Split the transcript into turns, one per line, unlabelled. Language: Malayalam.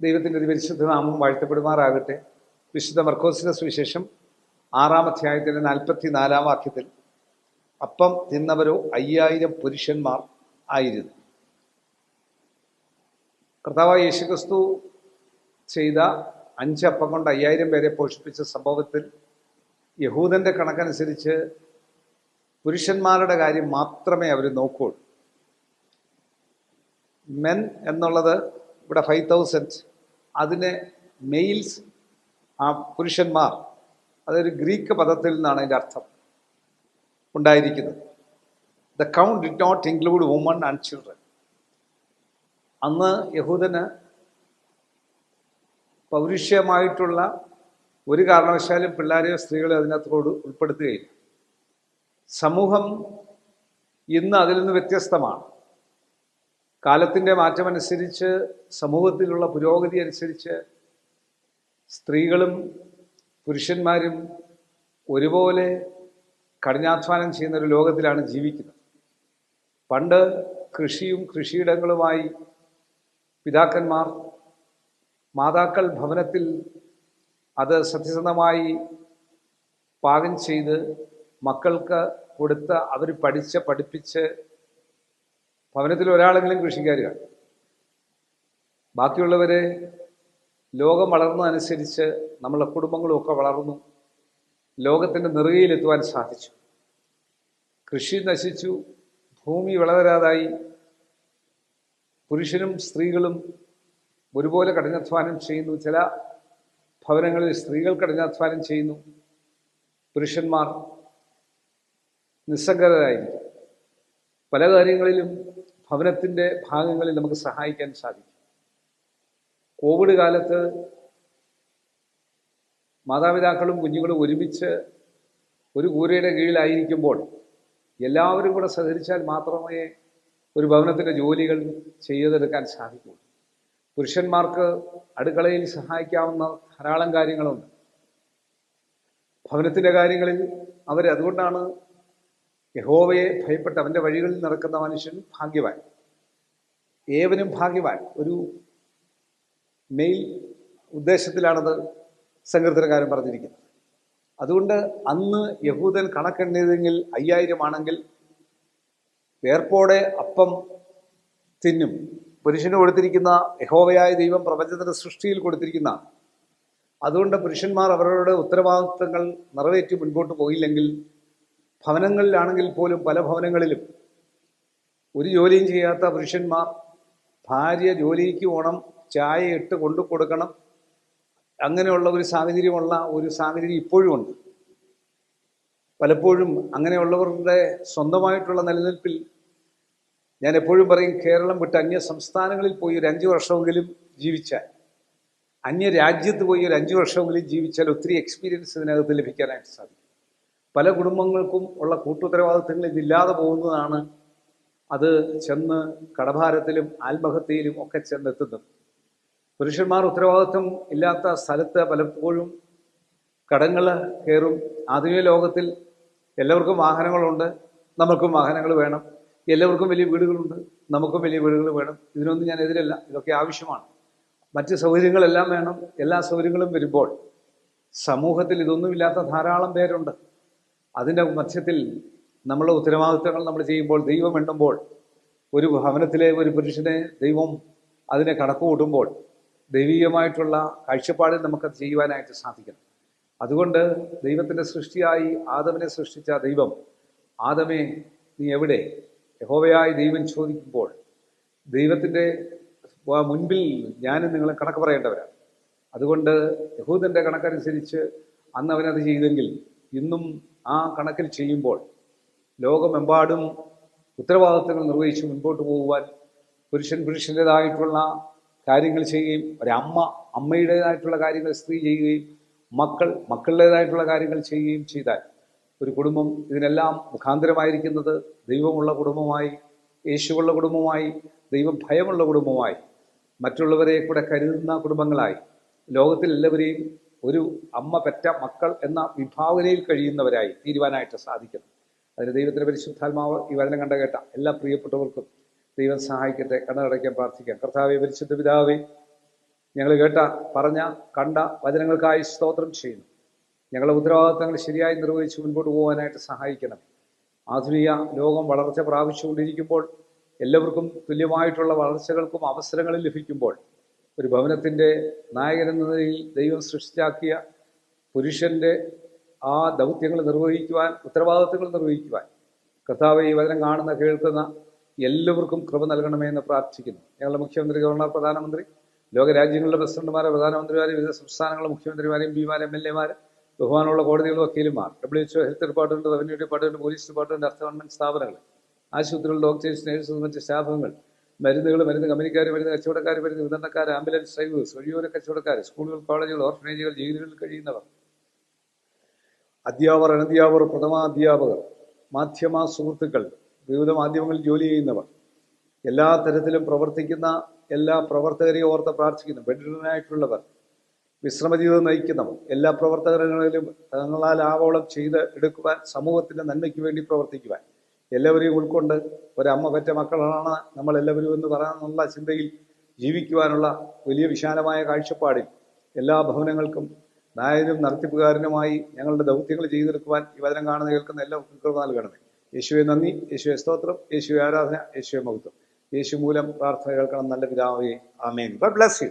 ദൈവത്തിന്റെ പരിശുദ്ധ നാമം വാഴ്ത്തപ്പെടുമാറാകട്ടെ. വിശുദ്ധ മർക്കോസിന്റെ സുവിശേഷം ആറാം അധ്യായത്തിന്റെ നാൽപ്പത്തി നാലാം വാക്യത്തിൽ അപ്പം തിന്നവരോ അയ്യായിരം പുരുഷന്മാർ ആയിരുന്നു. കർത്താവായ യേശുക്രിസ്തു ചെയ്ത അഞ്ച് അപ്പം കൊണ്ട് അയ്യായിരം പേരെ പോഷിപ്പിച്ച സംഭവത്തിൽ യഹൂദന്റെ കണക്കനുസരിച്ച് പുരുഷന്മാരുടെ കാര്യം മാത്രമേ അവർ നോക്കുകയുള്ളൂ മെൻ എന്നുള്ളത് ഇവിടെ ഫൈവ് തൗസൻഡ് അതിന് മെയിൽസ് ആ പുരുഷന്മാർ അതൊരു ഗ്രീക്ക് പദത്തിൽ നിന്നാണ് അതിന്റെ അർത്ഥം ഉണ്ടായിരിക്കുന്നത്. The count did not include women and children അന്ന് യഹൂദന് പൗരുഷ്യമായിട്ടുള്ള ഒരു കാരണവശാലും പിള്ളേരെയോ സ്ത്രീകളെയോ അതിനകത്തോട് ഉൾപ്പെടുത്തുകയില്ല. സമൂഹം ഇന്ന് അതിൽ നിന്ന് വ്യത്യസ്തമാണ്. കാലത്തിന്റെ മാറ്റമനുസരിച്ച് സമൂഹത്തിലുള്ള പുരോഗതി അനുസരിച്ച് സ്ത്രീകളും പുരുഷന്മാരും ഒരുപോലെ കഠിനാധ്വാനം ചെയ്യുന്ന ഒരു ലോകത്തിലാണ് ജീവിക്കുന്നത്. പണ്ട് കൃഷിയും കൃഷിയിടങ്ങളുമായി പിതാക്കന്മാർ മാതാക്കൾ ഭവനത്തിൽ അത് സത്യസന്ധമായി പാകം ചെയ്ത് മക്കൾക്ക് കൊടുത്ത അവർ പഠിച്ച് പഠിപ്പിച്ച് ഭവനത്തിൽ ഒരാളെങ്കിലും കൃഷിക്കാരിയാണ് ബാക്കിയുള്ളവരെ ലോകം വളർന്നതനുസരിച്ച് നമ്മളെ കുടുംബങ്ങളും ഒക്കെ വളർന്നു ലോകത്തിന്റെ നെറുകയിലെത്തുവാൻ സാധിച്ചു. കൃഷി നശിച്ചു ഭൂമി വിളവരാതായി പുരുഷനും സ്ത്രീകളും ഒരുപോലെ കഠിനാധ്വാനം ചെയ്യുന്നു ചില ഭവനങ്ങളിൽ സ്ത്രീകൾ കഠിനാധ്വാനം ചെയ്യുന്നു പുരുഷന്മാർ നിസ്സംഗതരായിരിക്കും പല കാര്യങ്ങളിലും ഭവനത്തിന്റെ ഭാഗങ്ങളിൽ നമുക്ക് സഹായിക്കാൻ സാധിക്കും. കോവിഡ് കാലത്ത് മാതാപിതാക്കളും കുഞ്ഞുങ്ങളും ഒരുമിച്ച് ഒരു കൂരയുടെ കീഴിലായിരിക്കുമ്പോൾ എല്ലാവരും കൂടെ സഹകരിച്ചാൽ മാത്രമേ ഒരു ഭവനത്തിന്റെ ജോലികൾ ചെയ്തെടുക്കാൻ സാധിക്കൂ. പുരുഷന്മാർക്ക് അടുക്കളയിൽ സഹായിക്കാവുന്ന ധാരാളം കാര്യങ്ങളുണ്ട്. ഭവനത്തിന്റെ കാര്യങ്ങളിൽ അവർ അതുകൊണ്ടാണ് യഹോവയെ ഭയപ്പെട്ട് അവന്റെ വഴികളിൽ നടക്കുന്ന മനുഷ്യൻ ഭാഗ്യവാൻ. ഏവനും ഭാഗ്യവാൻ. ഒരു മെയിൽ ഉദ്ദേശത്തിലാണത് സങ്കീർത്തനക്കാരൻ പറഞ്ഞിരിക്കുന്നത്. അതുകൊണ്ട് അന്ന് യഹൂദൻ കണക്കെണ്ണിയതെങ്കിൽ അയ്യായിരം ആണെങ്കിൽ വേർപ്പോടെ അപ്പം തിന്നും. പുരുഷന് കൊടുത്തിരിക്കുന്ന യഹോവയായ ദൈവം പ്രപഞ്ചത്തിന്റെ സൃഷ്ടിയിൽ കൊടുത്തിരിക്കുന്ന അതുകൊണ്ട് പുരുഷന്മാർ അവരുടെ ഉത്തരവാദിത്തങ്ങൾ നിറവേറ്റി മുൻപോട്ട് പോയില്ലെങ്കിൽ ഭവനങ്ങളിലാണെങ്കിൽ പോലും പല ഭവനങ്ങളിലും ഒരു ജോലിയും ചെയ്യാത്ത പുരുഷന്മാർ ഭാര്യ ജോലിക്ക് പോകണം ചായ ഇട്ട് കൊണ്ടു കൊടുക്കണം. അങ്ങനെയുള്ള ഒരു സാഹചര്യമുള്ള ഒരു സാഹചര്യം ഇപ്പോഴും ഉണ്ട്. പലപ്പോഴും അങ്ങനെയുള്ളവരുടെ സ്വന്തമായിട്ടുള്ള നിലനിൽപ്പിൽ ഞാൻ എപ്പോഴും പറയും കേരളം വിട്ട് അന്യ സംസ്ഥാനങ്ങളിൽ പോയി ഒരു അഞ്ച് വർഷമെങ്കിലും ജീവിച്ചാൽ അന്യ രാജ്യത്ത് പോയി ഒരു അഞ്ച് വർഷമെങ്കിലും ജീവിച്ചാൽ ഒത്തിരി എക്സ്പീരിയൻസ് ഇതിനകത്ത് ലഭിക്കാനായിട്ട് സാധിക്കും. പല കുടുംബങ്ങൾക്കും ഉള്ള കൂട്ടുത്തരവാദിത്തങ്ങൾ ഇതില്ലാതെ പോകുന്നതാണ് അത് ചെന്ന് കടഭാരത്തിലും ആത്മഹത്യയിലും ഒക്കെ ചെന്നെത്തുന്നത്. പുരുഷന്മാർ ഉത്തരവാദിത്വം ഇല്ലാത്ത സ്ഥലത്ത് പലപ്പോഴും കടങ്ങൾ കയറും. ആധുനിക ലോകത്തിൽ എല്ലാവർക്കും വാഹനങ്ങളുണ്ട്. നമുക്കും വാഹനങ്ങൾ വേണം. എല്ലാവർക്കും വലിയ വീടുകളുണ്ട്. നമുക്കും വലിയ വീടുകൾ വേണം. ഇതിനൊന്നും ഞാൻ എതിരല്ല. ഇതൊക്കെ ആവശ്യമാണ്. മറ്റ് സൗകര്യങ്ങളെല്ലാം വേണം. എല്ലാ സൗകര്യങ്ങളും വരുമ്പോൾ സമൂഹത്തിൽ ഇതൊന്നുമില്ലാത്ത ധാരാളം പേരുണ്ട്. അതിന്റെ മധ്യത്തിൽ നമ്മളെ ഉത്തരവാദിത്തങ്ങൾ നമ്മൾ ചെയ്യുമ്പോൾ ദൈവം എണ്ണുമ്പോൾ ഒരു ഭവനത്തിലെ ഒരു പുരുഷനെ ദൈവം അതിനെ കണക്ക് കൂട്ടുമ്പോൾ ദൈവികമായിട്ടുള്ള കാഴ്ചപ്പാടിൽ നമുക്കത് ചെയ്യുവാനായിട്ട് സാധിക്കണം. അതുകൊണ്ട് ദൈവത്തിന്റെ സൃഷ്ടിയായി ആദമിനെ സൃഷ്ടിച്ച ദൈവം ആദമേ നീ എവിടെ? യഹോവയായി ദൈവം ചോദിക്കുമ്പോൾ ദൈവത്തിന്റെ മുൻപിൽ ഞാനും നിങ്ങളെ കണക്ക് പറയേണ്ടവരാണ്. അതുകൊണ്ട് യഹൂദന്റെ കണക്കനുസരിച്ച് അന്ന് അവനത് ചെയ്തെങ്കിൽ ഇന്നും ആ കണക്കിൽ ചെയ്യുമ്പോൾ ലോകമെമ്പാടും ഉത്തരവാദിത്തങ്ങൾ നിർവഹിച്ച് മുൻപോട്ട് പോകുവാൻ പുരുഷൻ പുരുഷന്റെതായിട്ടുള്ള കാര്യങ്ങൾ ചെയ്യുകയും ഒരമ്മ അമ്മയുടേതായിട്ടുള്ള കാര്യങ്ങൾ സ്ത്രീ ചെയ്യുകയും മക്കൾ മക്കളുടേതായിട്ടുള്ള കാര്യങ്ങൾ ചെയ്യുകയും ചെയ്താൽ ഒരു കുടുംബം ഇതിനെല്ലാം മുഖാന്തരമായിരിക്കുന്നത് ദൈവമുള്ള കുടുംബമായി യേശുവുള്ള കുടുംബമായി ദൈവം ഭയമുള്ള കുടുംബമായി മറ്റുള്ളവരെ കൂടെ കരുതുന്ന കുടുംബങ്ങളായി ലോകത്തിൽ എല്ലാവരെയും ഒരു അമ്മ പെറ്റ മക്കൾ എന്ന വിഭാവനയിൽ കഴിയുന്നവരായി തീരുവാനായിട്ട് സാധിക്കുന്നു. അതിന് ദൈവത്തിന്റെ പരിശുദ്ധാത്മാവ് ഈ വചനം കണ്ട കേട്ട എല്ലാ പ്രിയപ്പെട്ടവർക്കും ദൈവം സഹായിക്കട്ടെ കണ്ണടയ്ക്കാൻ പ്രാർത്ഥിക്കാം. കർത്താവെ പരിശുദ്ധ പിതാവെ ഞങ്ങൾ കേട്ട പറഞ്ഞ കണ്ട വചനങ്ങൾക്കായി സ്തോത്രം ചെയ്യുന്നു. ഞങ്ങളുടെ ഉത്തരവാദിത്തങ്ങൾ ശരിയായി നിർവഹിച്ച് മുൻപോട്ട് പോകാനായിട്ട് സഹായിക്കണം. ആധുനിക ലോകം വളർച്ച പ്രാപിച്ചുകൊണ്ടിരിക്കുമ്പോൾ എല്ലാവർക്കും തുല്യമായിട്ടുള്ള വളർച്ചകൾക്കും അവസരങ്ങളും ലഭിക്കുമ്പോൾ ഒരു ഭവനത്തിന്റെ നായകനെന്ന നിലയിൽ ദൈവം സൃഷ്ടിച്ചാക്കിയ പുരുഷന്റെ ആ ദൗത്യങ്ങൾ നിർവഹിക്കുവാൻ ഉത്തരവാദിത്തങ്ങൾ നിർവഹിക്കുവാൻ കർത്താവ് ഈ വചനം കാണുന്ന കേൾക്കുന്ന എല്ലാവർക്കും കൃപ നൽകണമേ എന്ന് പ്രാർത്ഥിക്കുന്നു. ഞങ്ങളുടെ മുഖ്യമന്ത്രി ഗവർണർ പ്രധാനമന്ത്രി ലോകരാജ്യങ്ങളുടെ പ്രസിഡന്റുമാരെ പ്രധാനമന്ത്രിമാരെ വിവിധ സംസ്ഥാനങ്ങളുടെ മുഖ്യമന്ത്രിമാരെയും പിമാരെ എം എൽ എമാരെ ബഹുമാനമുള്ള കോടതികളും വക്കീലുമാർ W HO health department revenue department police department അർത്ഥ ഗവൺമെന്റ് സ്ഥാപനങ്ങൾ ആശുപത്രികൾ ഡോക്ടേഴ്സ് നേഴ്സ് മറ്റ് സ്റ്റാഫുകൾ മരുന്നുകൾ മരുന്ന് കമ്പനിക്കാർ മരുന്ന് കച്ചവടക്കാർ മരുന്ന് വിതരണക്കാർ ആംബുലൻസ് ഡ്രൈവേഴ്സ് വഴിയോര കച്ചവടക്കാർ സ്കൂളുകൾ കോളേജുകൾ ഓർഫനേജുകൾ ജയിലുകളിൽ കഴിയുന്നവർ. അധ്യാപകർ അനധ്യാപകർ പ്രഥമാധ്യാപകർ മാധ്യമ സുഹൃത്തുക്കൾ വിവിധ മാധ്യമങ്ങളിൽ ജോലി ചെയ്യുന്നവർ. എല്ലാ തരത്തിലും പ്രവർത്തിക്കുന്ന എല്ലാ പ്രവർത്തകരെയും ഓർത്ത് പ്രാർത്ഥിക്കുന്നു. ബെഡ്രിഡനായിട്ടുള്ളവർ വിശ്രമജീവിതം നയിക്കുന്നവർ എല്ലാ പ്രവർത്തകരങ്ങളിലും തങ്ങളാൽ ആവോളം ചെയ്ത് എടുക്കുവാൻ സമൂഹത്തിന്റെ നന്മയ്ക്ക് വേണ്ടി പ്രവർത്തിക്കുവാൻ. എല്ലാവരെയും ഉൾക്കൊണ്ട് ഒരമ്മ പറ്റ മക്കളാണ് നമ്മളെല്ലാവരും എന്ന് പറയാനുള്ള ചിന്തയിൽ ജീവിക്കുവാനുള്ള വലിയ വിശാലമായ കാഴ്ചപ്പാടിൽ എല്ലാ ഭവനങ്ങൾക്കും നായനും നടത്തിപ്പുകാരനുമായി ഞങ്ങളുടെ ദൗത്യങ്ങൾ ചെയ്തെടുക്കുവാൻ ഈ വചനം കാണുന്ന കേൾക്കുന്ന എല്ലാ കൃപ നൽകണമേ. യേശുവെ നന്ദി യേശുവെ സ്തോത്രം യേശുവെ ആരാധന യേശുവെ മഹത്വം. യേശു മൂലം പ്രാർത്ഥന കേൾക്കണം നല്ല പിതാവേ. ആമേൻ. Bless you